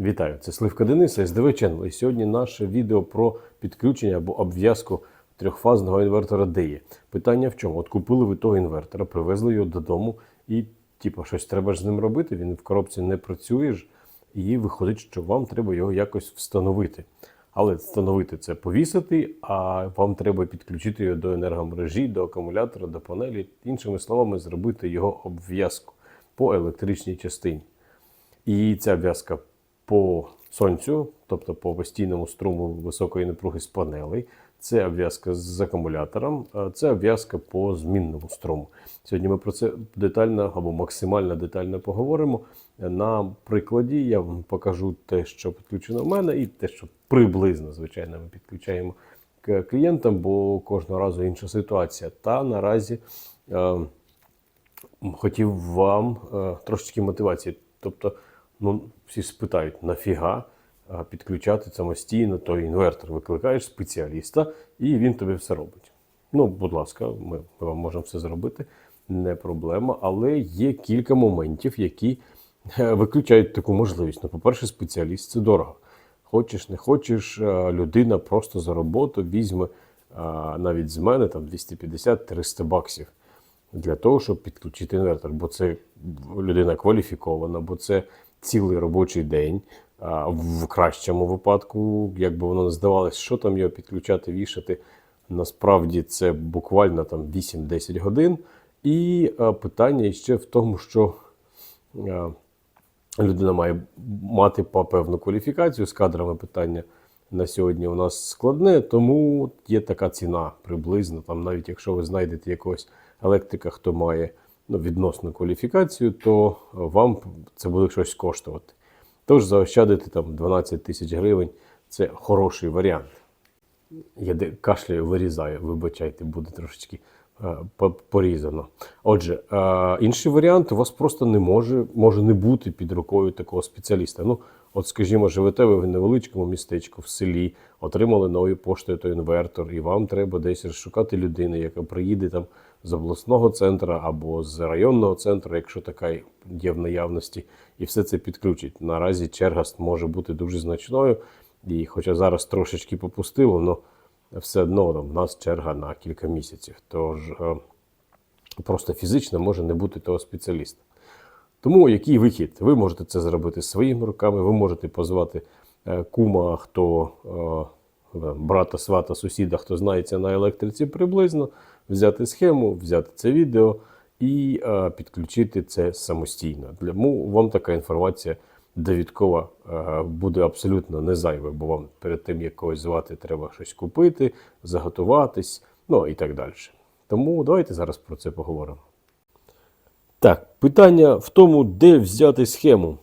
Вітаю, це Сливка Дениса СДВ Channel. І сьогодні наше відео про підключення або обв'язку трьохфазного інвертора DE. Питання в чому? От купили ви того інвертора, привезли його додому, і типу, щось треба ж з ним робити. Він в коробці не працює ж, і виходить, що вам треба його якось встановити. Але встановити це повісити, а вам треба підключити його до енергомережі, до акумулятора, до панелі. Іншими словами, зробити його обв'язку по електричній частині. І ця в'язка по сонцю, тобто по постійному струму високої напруги з панелей, це обв'язка з акумулятором, це обв'язка по змінному струму. Сьогодні ми про це детально або максимально детально поговоримо. На прикладі я вам покажу те, що підключено в мене, і те, що приблизно, звичайно, ми підключаємо к клієнтам, бо кожного разу інша ситуація. Та наразі е, хотів вам е, трошечки мотивації. Тобто, ну, всі спитають, нафіга підключати самостійно той інвертор. Викликаєш спеціаліста, і він тобі все робить. Ну, будь ласка, ми, ми вам можемо все зробити, не проблема. Але є кілька моментів, які е, виключають таку можливість. Ну, по-перше, спеціаліст це дорого. Хочеш, не хочеш, е, людина просто за роботу візьме е, навіть з мене там 250-300 баксів для того, щоб підключити інвертор. Бо це людина кваліфікована, бо це цілий робочий день. В кращому випадку, як би воно не здавалось, що там його підключати, вішати. Насправді це буквально там 8-10 годин. І питання ще в тому, що людина має мати певну кваліфікацію з кадрами питання на сьогодні у нас складне, тому є така ціна приблизно. Там, навіть якщо ви знайдете якогось електрика, хто має відносну кваліфікацію, то вам це буде щось коштувати. Тож заощадити там 12 тисяч гривень це хороший варіант. Я кашляю, вирізаю, вибачайте, буде трошечки е, порізано. Отже, е, інший варіант у вас просто не може, може не бути під рукою такого спеціаліста. Ну, от, скажімо, живете ви в невеличкому містечку в селі, отримали новою поштою той інвертор, і вам треба десь розшукати людину, яка приїде там з обласного центру або з районного центру, якщо така є в наявності, і все це підключить. Наразі черга може бути дуже значною. І хоча зараз трошечки попустило, але все одно там, в нас черга на кілька місяців. Тож е, просто фізично може не бути того спеціаліста. Тому який вихід? Ви можете це зробити своїми руками, ви можете позвати е, кума, хто е, брата, свата, сусіда, хто знається на електриці приблизно, взяти схему, взяти це відео і е, підключити це самостійно. Для му вам така інформація довідкова е, буде абсолютно не зайва, бо вам перед тим, як когось звати, треба щось купити, заготуватись, ну і так далі. Тому давайте зараз про це поговоримо. Так, питання в тому, де взяти схему.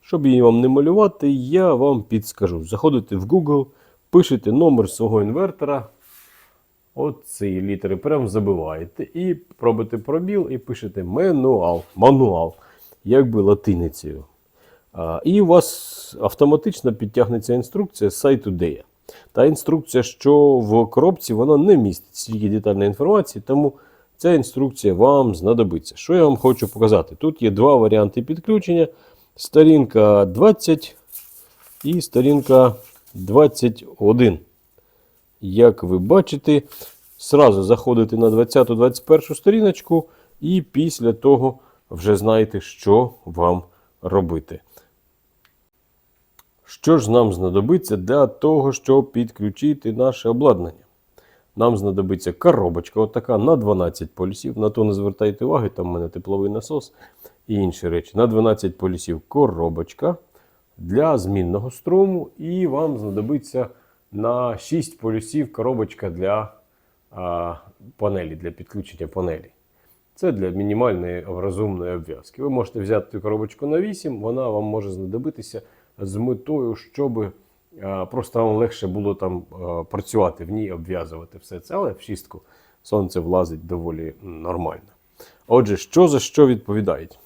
Щоб її вам не малювати, я вам підскажу. Заходите в Google, пишете номер свого інвертора. От ці літери прям забиваєте. І пробите пробіл і пишете мануал. Мануал, якби латиницею. А, І у вас автоматично підтягнеться інструкція з сайту DEA. Та інструкція, що в коробці, вона не містить стільки детальної інформації, тому ця інструкція вам знадобиться. Що я вам хочу показати? Тут є два варіанти підключення: сторінка 20 і сторінка 21. Як ви бачите, сразу заходите на 20-21 сторіночку, і після того вже знаєте, що вам робити. Що ж нам знадобиться для того, щоб підключити наше обладнання? Нам знадобиться коробочка, отака на 12 полюсів. На то не звертайте уваги, там в мене тепловий насос і інші речі. На 12 полюсів коробочка для змінного струму. І вам знадобиться на 6 полюсів коробочка для а, панелі, для підключення панелі. Це для мінімальної розумної обв'язки. Ви можете взяти коробочку на 8, вона вам може знадобитися з метою, щоб е, просто вам легше було там е, працювати в ній, обв'язувати все це, але в шістку сонце влазить доволі нормально. Отже, що за що відповідають?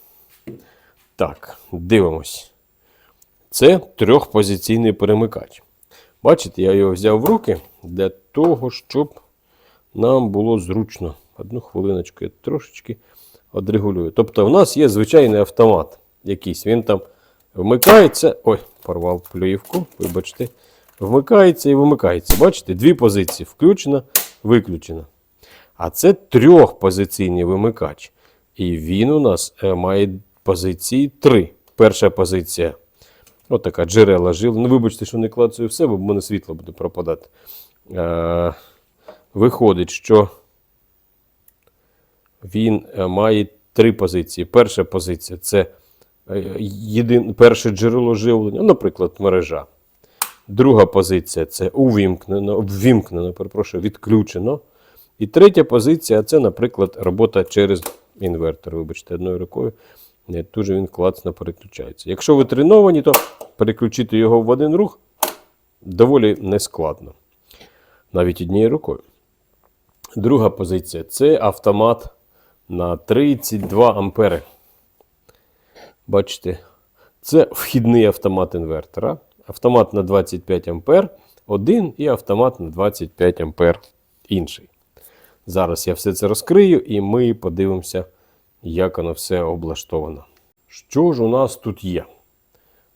Так, дивимось. Це трьохпозиційний перемикач. Бачите, я його взяв в руки для того, щоб нам було зручно. Одну хвилиночку я трошечки одрегулюю. Тобто, в нас є звичайний автомат якийсь. Він там вмикається. Ой, порвав плівку, вибачте. Вмикається і вимикається. Бачите, дві позиції включена, виключена. А це трьохпозиційний вимикач. І він у нас е, має позиції три. Перша позиція отака джерела жил. Ну, вибачте, що не клацаю все, бо в мене світло буде пропадати. Е, виходить, що він е, має три позиції. Перша позиція це е, єдин, перше джерело живлення, наприклад, мережа. Друга позиція це увімкнено, ввімкнено, перепрошую, відключено. І третя позиція це, наприклад, робота через інвертор. Вибачте, одною рукою. Не дуже він класно переключається. Якщо ви треновані, то переключити його в один рух доволі нескладно. Навіть однією рукою. Друга позиція це автомат на 32 ампери. Бачите, це вхідний автомат інвертора. Автомат на 25 ампер один і автомат на 25 ампер інший. Зараз я все це розкрию і ми подивимося, як воно все облаштовано. Що ж у нас тут є?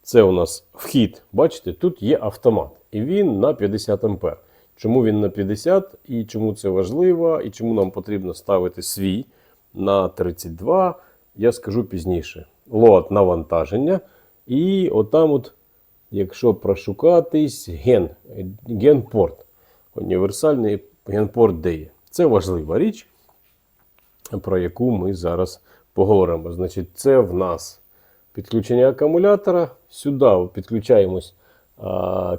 Це у нас вхід. Бачите, тут є автомат. І він на 50 ампер. Чому він на 50 і чому це важливо, і чому нам потрібно ставити свій на 32, я скажу пізніше. Лот навантаження. І отам, от, якщо прошукатись, ген, генпорт. Універсальний генпорт де є. Це важлива річ, про яку ми зараз поговоримо. Значить, це в нас підключення акумулятора. Сюди підключаємось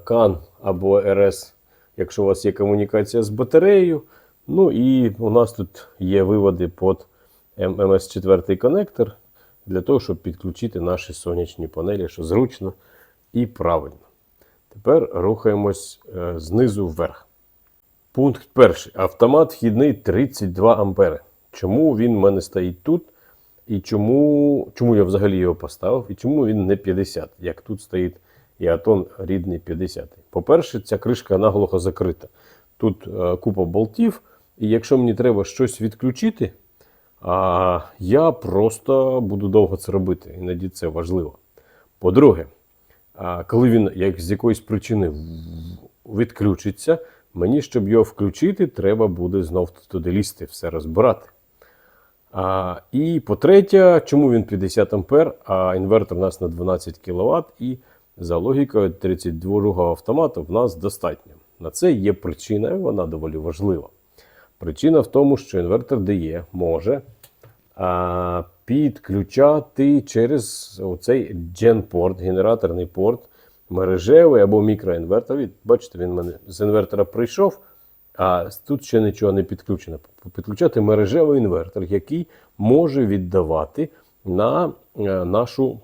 CAN або RS, якщо у вас є комунікація з батареєю. Ну і у нас тут є виводи під МС4 коннектор для того, щоб підключити наші сонячні панелі, що зручно і правильно. Тепер рухаємось е, знизу вверх. Пункт перший. Автомат вхідний 32 ампери. Чому він в мене стоїть тут? І чому, чому я взагалі його поставив? І чому він не 50, як тут стоїть Іатон рідний 50. По-перше, ця кришка наглухо закрита. Тут е, купа болтів, і якщо мені треба щось відключити, а, я просто буду довго це робити. Іноді це важливо. По-друге, коли він як з якоїсь причини відключиться, мені, щоб його включити, треба буде знов туди лізти, все розбирати. А, і по-третє, чому він 50 ампер, а інвертор у нас на 12 кВт, і за логікою 32-го автомату в нас достатньо. На це є причина, і вона доволі важлива. Причина в тому, що інвертор DE може а, підключати через оцей gen-порт, генераторний порт, мережевий або мікроінвертор. Бачите, він мене з інвертора прийшов, а тут ще нічого не підключено. Підключати мережевий інвертор, який може віддавати на е, нашу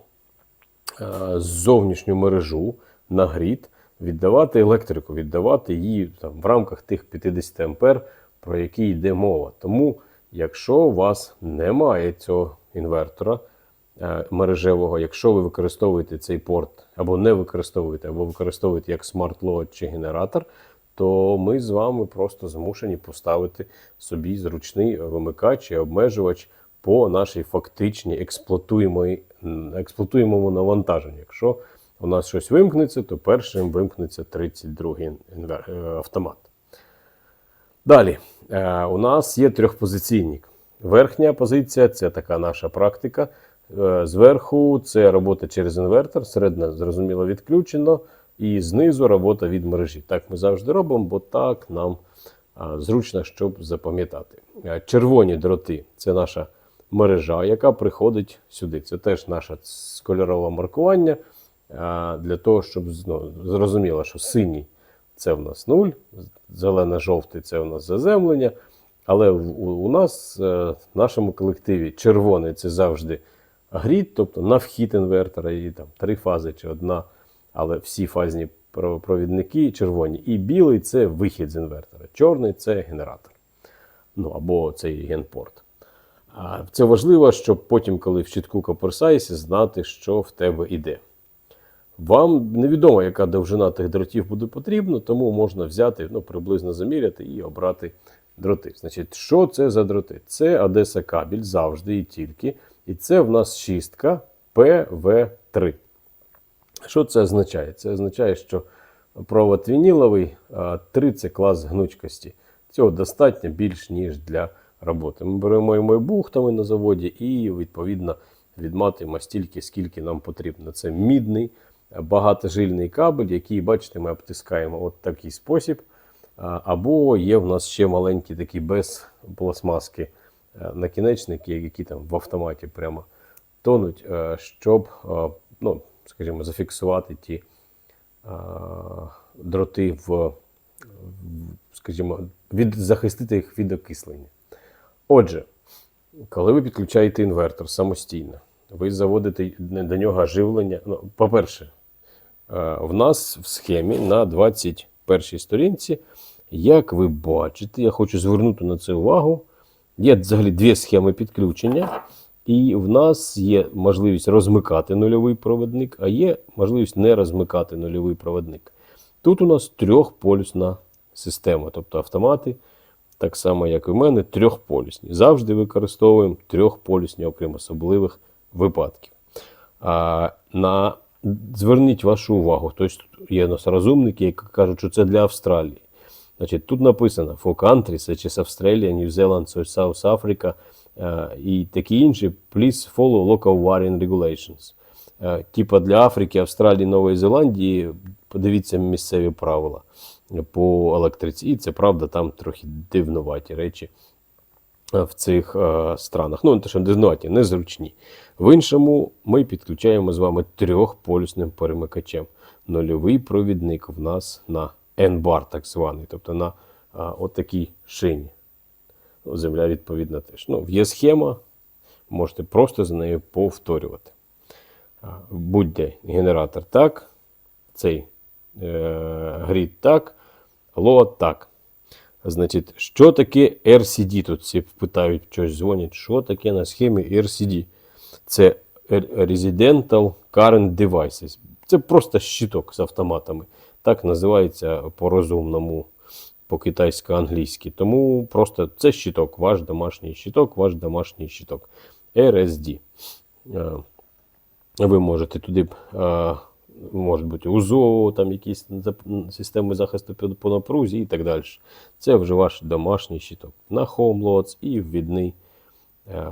е, зовнішню мережу на грід, віддавати електрику, віддавати її там, в рамках тих 50 ампер, про які йде мова. Тому, якщо у вас немає цього інвертора е, мережевого, якщо ви використовуєте цей порт або не використовуєте, або використовуєте як смарт-лоад чи генератор, то ми з вами просто змушені поставити собі зручний вимикач і обмежувач по нашій фактичній експлуатуємому навантаженню. Якщо у нас щось вимкнеться, то першим вимкнеться 32-й е, автомат. Далі, е, у нас є трьохпозиційник. Верхня позиція це така наша практика. Е, Зверху це робота через інвертор, середня, зрозуміло, відключено, і знизу робота від мережі. Так ми завжди робимо, бо так нам зручно, щоб запам'ятати. Червоні дроти це наша мережа, яка приходить сюди. Це теж наше кольорове маркування для того, щоб ну, зрозуміло, що синій це в нас 0, зелено-жовтий це у нас заземлення. Але у, у нас е, в нашому колективі червоний це завжди грід, тобто на вхід інвертора, і там три фази чи одна, але всі фазні провідники червоні. І білий це вихід з інвертора. Чорний це генератор. Ну або цей генпорт. Це важливо, щоб потім, коли в щитку коперсайсі, знати, що в тебе іде. Вам невідомо, яка довжина тих дротів буде потрібна, тому можна взяти, ну, приблизно заміряти і обрати дроти. Значить, що це за дроти? Це Одеса кабель завжди і тільки. І це в нас шістка ПВ3. Що це означає? Це означає, що провод вініловий, а 3 це клас гнучкості. Цього достатньо більш ніж для роботи. Ми беремо його бухтами на заводі і відповідно відматуємо стільки, скільки нам потрібно. Це мідний багатожильний кабель, який, бачите, ми обтискаємо от такий спосіб. Або є в нас ще маленькі такі без пластмаски е, накінечники, які там в автоматі прямо тонуть, е, щоб, е, ну, скажімо, зафіксувати ті дроти в- скажімо, від, захистити їх від окислення. Отже, коли ви підключаєте інвертор самостійно, ви заводите до нього живлення. Ну, по-перше, е, в нас в схемі на 21 сторінці, як ви бачите, я хочу звернути на це увагу. Є взагалі дві схеми підключення, і в нас є можливість розмикати нульовий проводник, а є можливість не розмикати нульовий проводник. Тут у нас трьохполюсна система, тобто автомати, так само, як і в мене, трьохполюсні. Завжди використовуємо трьохполюсні, окрім особливих випадків. А, на... Зверніть вашу увагу, хтось тут є у нас розумники, які кажуть, що це для Австралії. Значить, тут написано for countries, such as Australia, New Zealand, South Africa і такі інші, please follow local wiring regulations. Е, Типа для Африки, Австралії, Нової Зеландії, подивіться місцеві правила по електриці. І це правда, там трохи дивнуваті речі е, в цих е, странах. Ну, не те, що дивнуваті, незручні. В іншому ми підключаємо з вами трьохполюсним перемикачем. Нульовий провідник в нас на N-бар, так званий, тобто на а, отакій шині. Земля відповідно теж. Ну, є схема, можете просто за нею повторювати. Будь-де генератор так, цей е, грід так, лот так. Значить, що таке RCD? Тут всі питають, щось дзвонять, що таке на схемі RCD? Це Residential Current Devices. Це просто щиток з автоматами. Так називається по-розумному, по-китайсько-англійськи. Тому просто це щиток, ваш домашній щиток, ваш домашній щиток. RSD. Е, Ви можете туди, е, може бути УЗО, там якісь системи захисту по- напрузі і так далі. Це вже ваш домашній щиток. На HomeLots і ввідний е,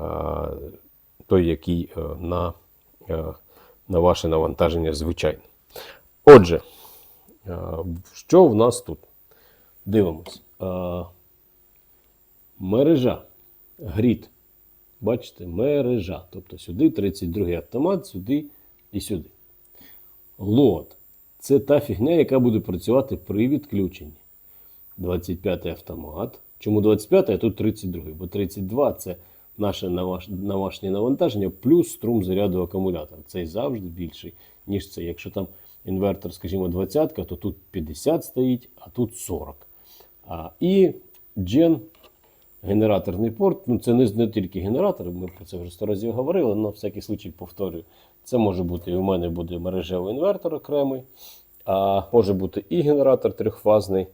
той, який на, на ваше навантаження звичайне. Отже, що в нас тут? Дивимось. Е, Мережа. Грід. Бачите, мережа. Тобто сюди 32 автомат, сюди і сюди. Лот. Це та фігня, яка буде працювати при відключенні. 25 автомат. Чому 25, а тут 32? Бо 32 це наше наваш- домашнє навантаження плюс струм заряду акумулятора. Цей завжди більший, ніж це. Якщо там інвертор, скажімо, 20, то тут 50 стоїть, а тут 40. А, і Gen генераторний порт. Ну, це не, не тільки генератор, ми про це вже сто разів говорили, але на всякий случай повторюю. Це може бути, і у мене буде мережевий інвертор окремий, а може бути і генератор трьохфазний.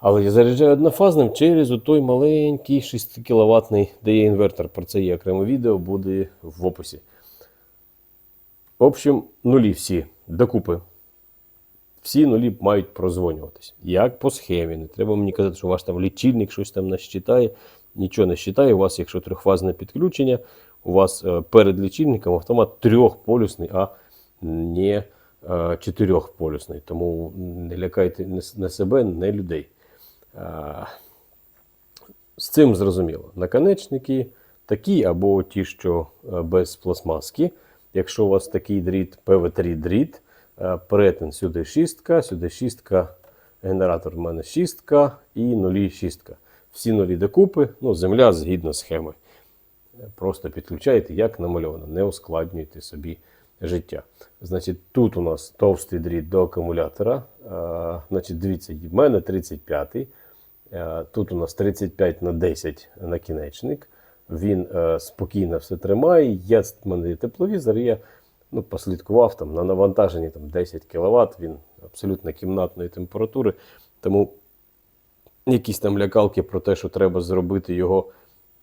Але я заряджаю однофазним через той маленький 6 кВт дає інвертор. Про це є окреме відео, буде в описі. В общем, нулі всі докупи. Всі нулі мають прозвонюватись. Як по схемі. Не треба мені казати, що ваш там лічильник щось там насчитає. Нічого не считає. У вас, якщо трьохфазне підключення, у вас е, перед лічильником автомат трьохполюсний, а не е, чотирьохполюсний. Тому не лякайте не себе, не людей. Е, з цим зрозуміло. Наконечники такі або ті, що без пластмаски. Якщо у вас такий дріт, ПВ3 дріт, перетин сюди шістка, сюди шістка, генератор в мене шістка і нулі шістка. Всі нулі докупи, ну, земля згідно схеми. Просто підключаєте, як намальовано, не ускладнюйте собі життя. Значить, тут у нас товстий дріт до акумулятора. Е, значить, дивіться, в мене 35-й. Е, Тут у нас 35 на 10 накінечник. Він е, спокійно все тримає. Є в мене тепловізор, я ну, послідкував там на навантаженні там, 10 кВт, він абсолютно кімнатної температури. Тому якісь там лякалки про те, що треба зробити його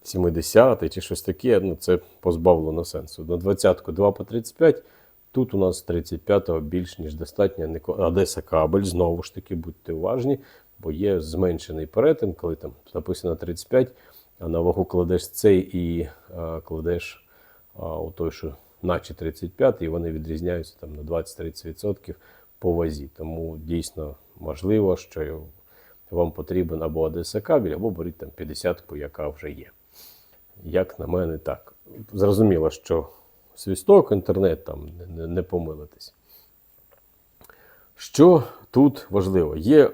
70 чи щось таке, ну це позбавлено сенсу. На 20-ку 2 по 35 Тут у нас 35-го більш ніж достатньо. Одеса кабель, знову ж таки, будьте уважні, бо є зменшений перетин, коли там написано 35, а на вагу кладеш цей і е, кладеш а, у той, що наче 35, і вони відрізняються там на 20-30% по вазі. Тому дійсно можливо, що вам потрібен або Одеса кабель, або беріть там 50-ку, яка вже є. Як на мене, так. Зрозуміло, що свісток, інтернет там не, помилитись. Що тут важливо? Є е,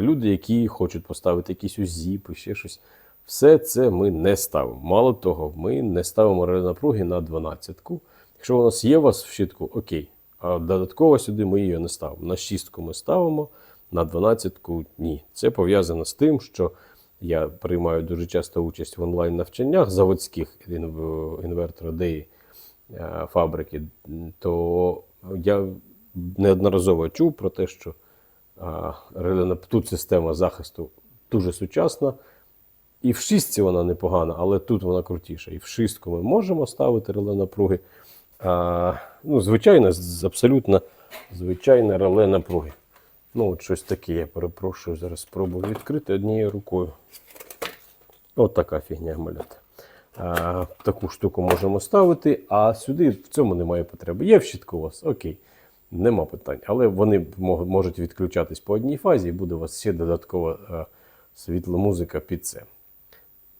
люди, які хочуть поставити якісь узіпи, ще щось. Все це ми не ставимо. Мало того, ми не ставимо напруги на 12-ку. Якщо у нас є у вас в щитку, окей. А додатково сюди ми її не ставимо. На 6 ми ставимо, на 12-ку ні. Це пов'язано з тим, що я приймаю дуже часто участь в онлайн-навчаннях заводських інв- інвертора DEI е, фабрики, то я неодноразово чув про те, що тут система захисту дуже сучасна. І в шістці вона непогана, але тут вона крутіша. І в шістку ми можемо ставити реле напруги. А, ну, звичайно, абсолютно звичайне реле напруги. Ну, от щось таке, я перепрошую, зараз спробую відкрити однією рукою. От така фігня малята. А, таку штуку можемо ставити, а сюди в цьому немає потреби. Є в у вас, окей, нема питань. Але вони можуть відключатись по одній фазі, і буде у вас ще додаткова а, світла музика під це.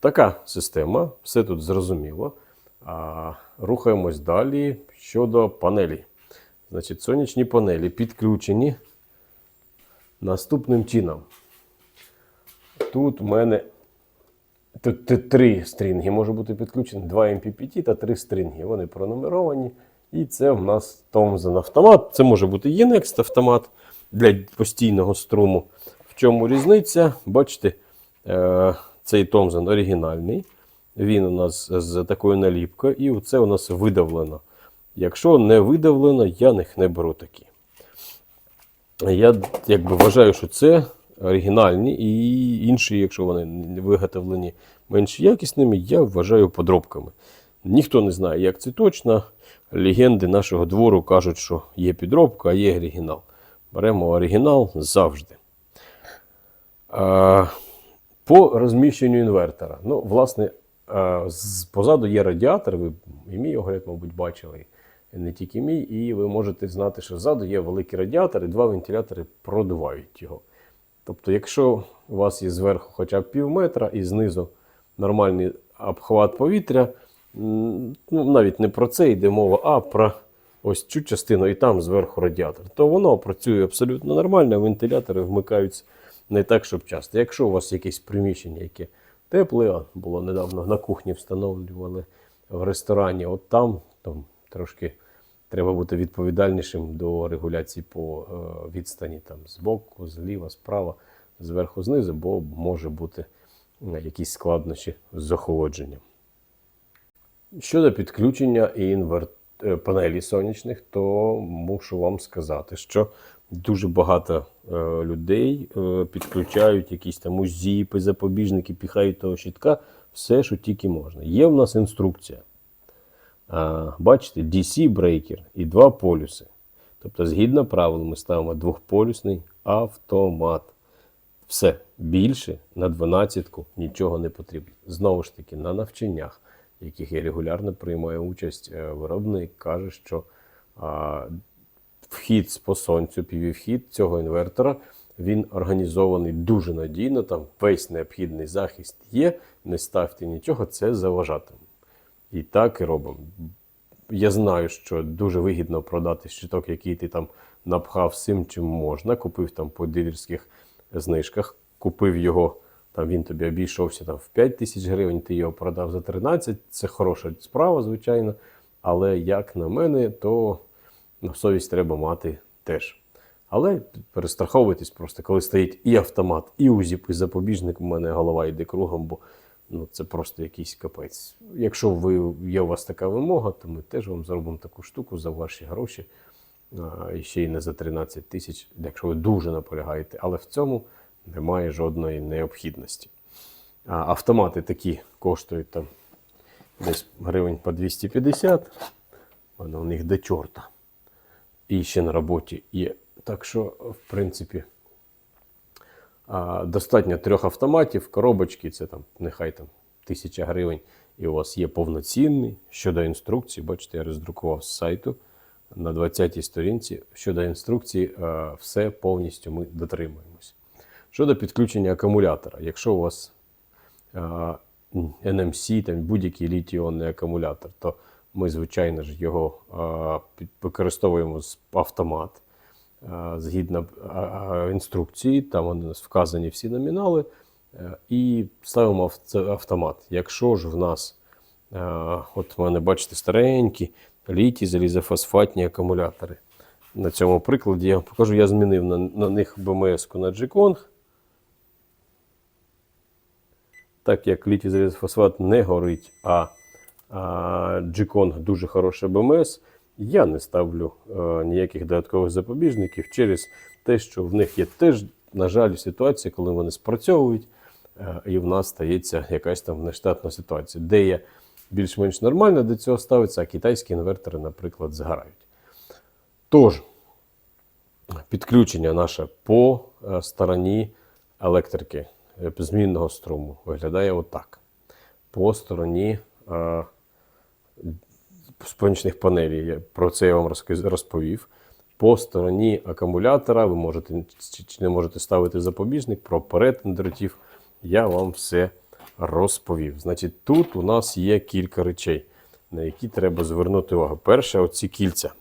Така система, все тут зрозуміло. А, рухаємось далі щодо панелі. Значить, сонячні панелі підключені наступним чином. Тут у мене три стрінги може бути підключені, два MPPT та три стрінги. Вони пронумеровані. І це в нас Thomson автомат. Це може бути Yenext автомат для постійного струму. В чому різниця? Бачите, е, цей Thomson оригінальний. Він у нас з такою наліпкою, і це у нас видавлено. Якщо не видавлено, я них не беру такі. Я якби вважаю, що це оригінальні, і інші, якщо вони виготовлені менш якісними, я вважаю подробками. Ніхто не знає, як це точно. Легенди нашого двору кажуть, що є підробка, а є оригінал. Беремо оригінал завжди. По розміщенню інвертора. Ну, власне, позаду є радіатор, ви і мій огляд, мабуть, бачили, не тільки мій, і ви можете знати, що ззаду є великий радіатор, і два вентилятори продувають його. Тобто, якщо у вас є зверху хоча б пів метра і знизу нормальний обхват повітря, ну, навіть не про це йде мова, а про ось цю частину, і там зверху радіатор, то воно працює абсолютно нормально, вентилятори вмикаються не так, щоб часто. Якщо у вас якесь приміщення, яке тепле, було недавно на кухні встановлювали в ресторані, от там, там трошки треба бути відповідальнішим до регуляції по е, відстані там, збоку, зліва, справа, зверху, знизу, бо може бути якісь складнощі з охолодженням. Щодо підключення інвер... е, панелей сонячних, то мушу вам сказати, що дуже багато е, людей е, підключають якісь там узіпи, запобіжники, піхають того щитка, все, що тільки можна. Є в нас інструкція. А, бачите, DC брейкер і два полюси. Тобто, згідно правил, ми ставимо двохполюсний автомат. Все більше на 12-ку нічого не потрібно. Знову ж таки, на навчаннях, в яких я регулярно приймаю участь, е, виробник каже, що а, вхід по сонцю, піввхід цього інвертора, він організований дуже надійно. Там весь необхідний захист є. Не ставте нічого, це заважатиме. І так і робимо. Я знаю, що дуже вигідно продати щиток, який ти там напхав всім, чим можна. Купив там по дилерських знижках, купив його, там він тобі обійшовся там в 5 тисяч гривень, ти його продав за 13. Це хороша справа, звичайно. Але як на мене, то ну, совість треба мати теж. Але перестраховуйтесь просто, коли стоїть і автомат, і узіп, і запобіжник, у мене голова йде кругом, бо ну, це просто якийсь капець. Якщо ви, є у вас така вимога, то ми теж вам зробимо таку штуку за ваші гроші. А, і ще й не за 13 тисяч, якщо ви дуже наполягаєте. Але в цьому немає жодної необхідності. А, автомати такі коштують там десь гривень по 250. Воно у них до чорта. І ще на роботі є. Так що, в принципі, достатньо трьох автоматів, коробочки, це там, нехай там тисяча гривень, і у вас є повноцінний. Щодо інструкції, бачите, я роздрукував з сайту на 20-й сторінці. Щодо інструкції, все повністю ми дотримуємось. Щодо підключення акумулятора, якщо у вас NMC, там будь-який літій-іонний акумулятор, то ми, звичайно ж, його використовуємо з автомат згідно інструкції, там у нас вказані всі номінали, е, і ставимо автомат. Якщо ж в нас, от в мене, бачите, старенькі літій залізофосфатні акумулятори. На цьому прикладі я вам покажу, я змінив на, на них БМС-ку на G-Kong. Так як літій залізофосфат не горить, а G-Kong дуже хороше БМС, я не ставлю е, ніяких додаткових запобіжників через те, що в них є теж, на жаль, ситуація, коли вони спрацьовують, е, і в нас стається якась там нештатна ситуація, де є більш-менш нормально до цього ставиться, а китайські інвертори, наприклад, згорають. Тож, підключення наше по е, стороні електрики змінного струму виглядає отак. По стороні сонячних панелей, я- про це я вам розповів. По стороні акумулятора ви можете чи не можете ставити запобіжник про перетин дротів. Я вам все розповів. Значить, тут у нас є кілька речей, на які треба звернути увагу. Перше, оці кільця.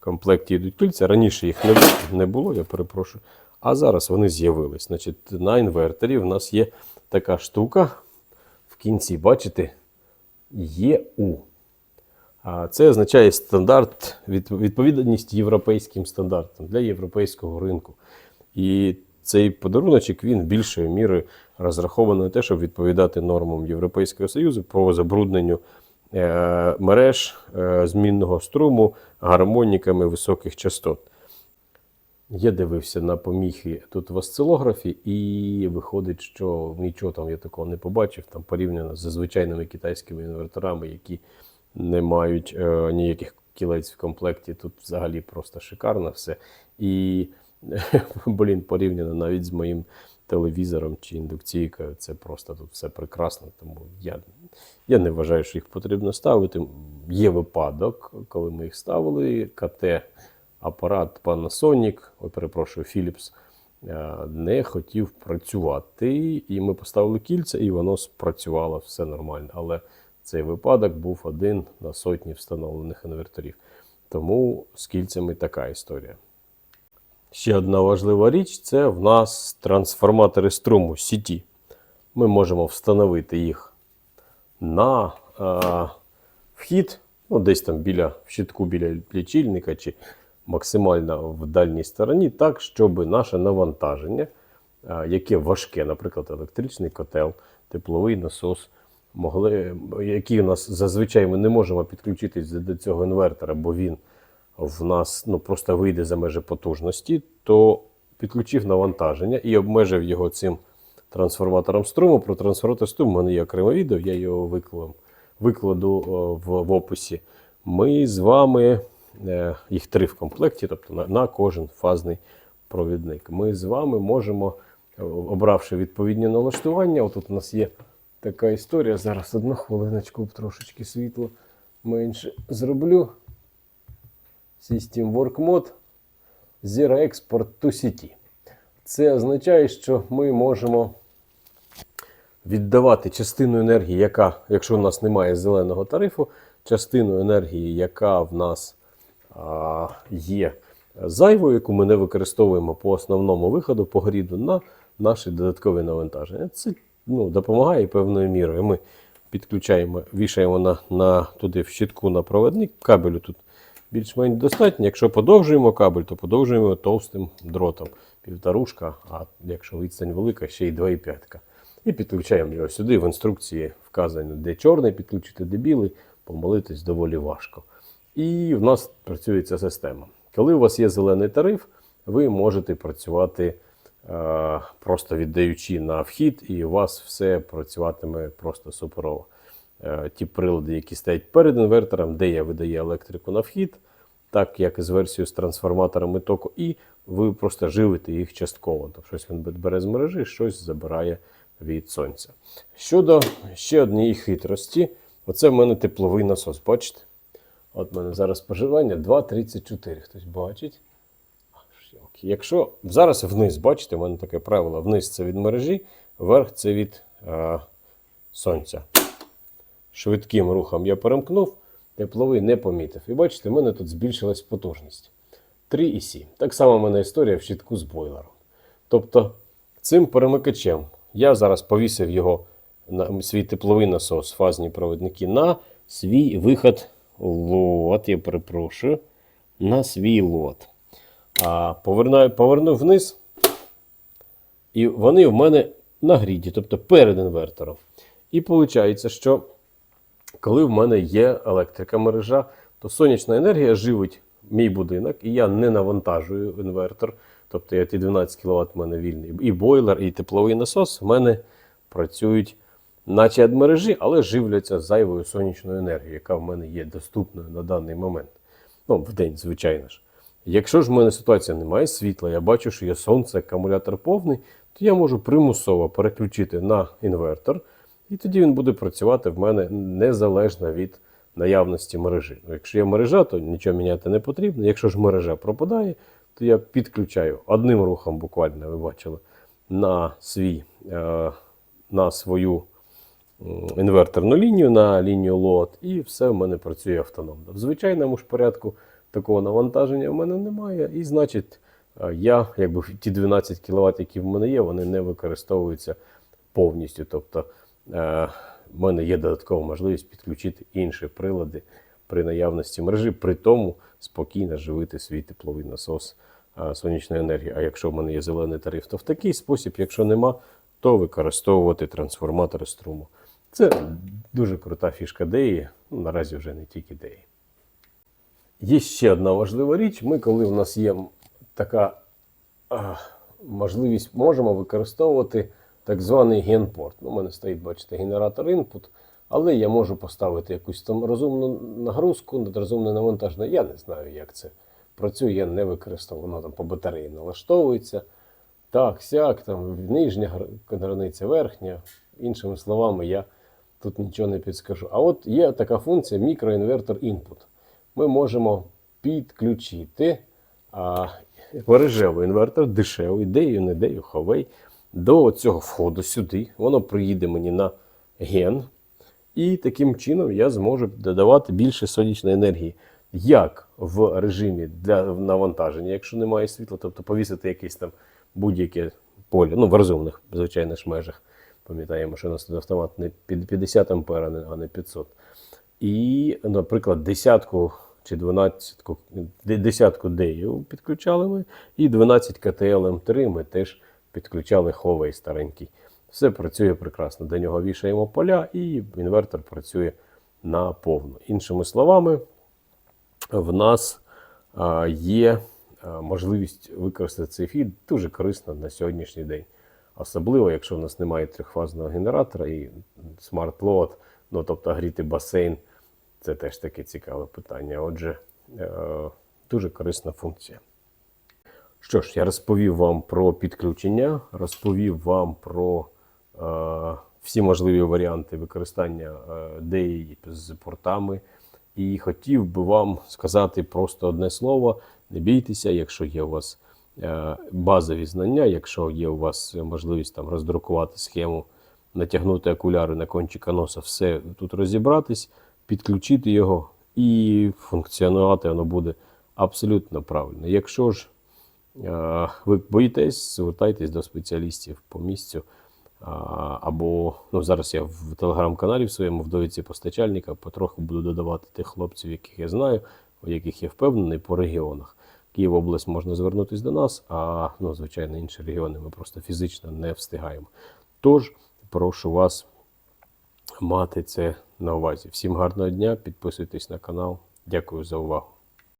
В комплекті йдуть кільця. Раніше їх не, було, я перепрошую. А зараз вони з'явились. Значить, на інверторі в нас є така штука. В кінці, бачите, ЄУ. А це означає стандарт, від- відповідність європейським стандартам для європейського ринку. І цей подаруночок він більшою мірою розрахований на те, щоб відповідати нормам Європейського Союзу по забрудненню е, мереж е, змінного струму гармоніками високих частот. Я дивився на поміхи тут в осцилографі, і виходить, що нічого там я такого не побачив, там порівняно з звичайними китайськими інверторами, які не мають е, ніяких кілець в комплекті. Тут взагалі просто шикарно все. І, блін, порівняно навіть з моїм телевізором чи індукційкою, це просто тут все прекрасно. Тому я, я не вважаю, що їх потрібно ставити. Є випадок, коли ми їх ставили, КТ апарат Panasonic, ой, перепрошую, Philips, е, не хотів працювати. І ми поставили кільця, і воно спрацювало все нормально. Але цей випадок був один на сотні встановлених інверторів. Тому з кільцями така історія. Ще одна важлива річ це в нас трансформатори струму сіті. Ми можемо встановити їх на е, вхід, ну, десь там біля в щитку біля лічильника чи максимально в дальній стороні, так, щоб наше навантаження, е, яке важке, наприклад, електричний котел, тепловий насос, могли, які у нас зазвичай ми не можемо підключитись до цього інвертора, бо він в нас ну, просто вийде за межі потужності, то підключив навантаження і обмежив його цим трансформатором струму. Про трансформатор струму в мене є окреме відео, я його викладу, викладу в, в описі. Ми з вами, е, їх три в комплекті, тобто на, на кожен фазний провідник. Ми з вами можемо, обравши відповідні налаштування, отут у нас є така історія. Зараз одну хвилиночку трошечки світло менше зроблю. System Work Mode Zero Export to City. Це означає, що ми можемо віддавати частину енергії, яка, якщо у нас немає зеленого тарифу, частину енергії, яка в нас а, є зайвою, яку ми не використовуємо по основному виходу по гріду на наші додаткові навантаження. Це ну, допомагає певною мірою. Ми підключаємо, вішаємо на, на, туди в щитку на проводник. Кабелю тут більш-менш достатньо. Якщо подовжуємо кабель, то подовжуємо товстим дротом. Півторушка, а якщо відстань велика, ще й 2,5. І підключаємо його сюди. В інструкції вказано, де чорний підключити, де білий, помолитись доволі важко. І в нас працює ця система. Коли у вас є зелений тариф, ви можете працювати просто віддаючи на вхід, і у вас все працюватиме просто суперово. Е, ті прилади, які стоять перед інвертором, де я видаю електрику на вхід, так як і з версією з трансформаторами току, і ви просто живите їх частково. Тобто щось він бере з мережі, щось забирає від сонця. Щодо ще однієї хитрості, оце в мене тепловий насос. Бачите? От в мене зараз споживання 2,34. Хтось бачить. Якщо зараз вниз, бачите, в мене таке правило: вниз це від мережі, вверх це від е, сонця. Швидким рухом я перемкнув, тепловий не помітив. І бачите, в мене тут збільшилась потужність. 3,7. Так само в мене історія в щитку з бойлером. Тобто, цим перемикачем я зараз повісив його на свій тепловий насос, фазні провідники, на свій виход лот. Я перепрошую, на свій лот. Поверну, поверну вниз, і вони в мене на гріді, тобто перед інвертором. І виходить, що коли в мене є електрика мережа, то сонячна енергія живить мій будинок, і я не навантажую інвертор. Тобто я ті 12 кВт в мене вільний. І бойлер, і тепловий насос в мене працюють, наче від мережі, але живляться зайвою сонячною енергією, яка в мене є доступною на даний момент. Ну, в день, звичайно ж. Якщо ж в мене ситуація немає світла, я бачу, що є сонце, акумулятор повний, то я можу примусово переключити на інвертор, і тоді він буде працювати в мене незалежно від наявності мережі. Ну, якщо є мережа, то нічого міняти не потрібно. Якщо ж мережа пропадає, то я підключаю одним рухом, буквально ви бачили, на свій, е, на свою інверторну лінію, на лінію лот, і все в мене працює автономно. В звичайному ж порядку такого навантаження в мене немає, і значить, е, я, якби ті 12 кВт, які в мене є, вони не використовуються повністю. Тобто е, в мене є додаткова можливість підключити інші прилади при наявності мережі, при тому спокійно живити свій тепловий насос е, сонячної енергії. А якщо в мене є зелений тариф, то в такий спосіб, якщо нема, то використовувати трансформатори струму. Це дуже крута фішка деї, ну, наразі вже не тільки деї. Є ще одна важлива річ. Ми, коли в нас є така можливість, можемо використовувати так званий генпорт. Ну, у мене стоїть, бачите, генератор input, але я можу поставити якусь там розумну нагрузку, розумне навантаження. Я не знаю, як це працює, я не використовую. Воно там по батареї налаштовується. Так, сяк, там нижня границя, верхня. Іншими словами, я тут нічого не підскажу. А от є така функція мікроінвертор input. Ми можемо підключити а, мережевий інвертор, дешевий, дею, не дею, ховей, до цього входу сюди. Воно приїде мені на ген. І таким чином я зможу додавати більше сонячної енергії. Як в режимі для навантаження, якщо немає світла, тобто повісити якесь там будь-яке поле, ну в розумних, звичайно ж, межах. Пам'ятаємо, що у нас тут автомат не 50 ампер, а а не 500. І, наприклад, десятку чи дванадцятку, де- десятку дею підключали ми, і 12 КТЛ М3 ми теж підключали ховей старенький. Все працює прекрасно. До нього вішаємо поля, і інвертор працює наповну. Іншими словами, в нас є можливість використати цей фід дуже корисно на сьогоднішній день. Особливо, якщо в нас немає трьохфазного генератора і смарт-лот, ну тобто гріти басейн, це теж таке цікаве питання. Отже, е, дуже корисна функція. Що ж, я розповів вам про підключення, розповів вам про е, всі можливі варіанти використання е, DEI з портами. І хотів би вам сказати просто одне слово: не бійтеся, якщо є у вас е, базові знання, якщо є у вас можливість там роздрукувати схему, натягнути окуляри на кончика носа, все тут розібратись, підключити його і функціонувати воно буде абсолютно правильно. Якщо ж е, ви боїтесь, звертайтесь до спеціалістів по місцю. Або ну, зараз я в телеграм-каналі в своєму в довідці постачальника потроху буду додавати тих хлопців, яких я знаю, у яких я впевнений по регіонах. Київ область можна звернутися до нас, а ну, звичайно, інші регіони ми просто фізично не встигаємо. Тож прошу вас мати це на увазі. Всім гарного дня, підписуйтесь на канал. Дякую за увагу.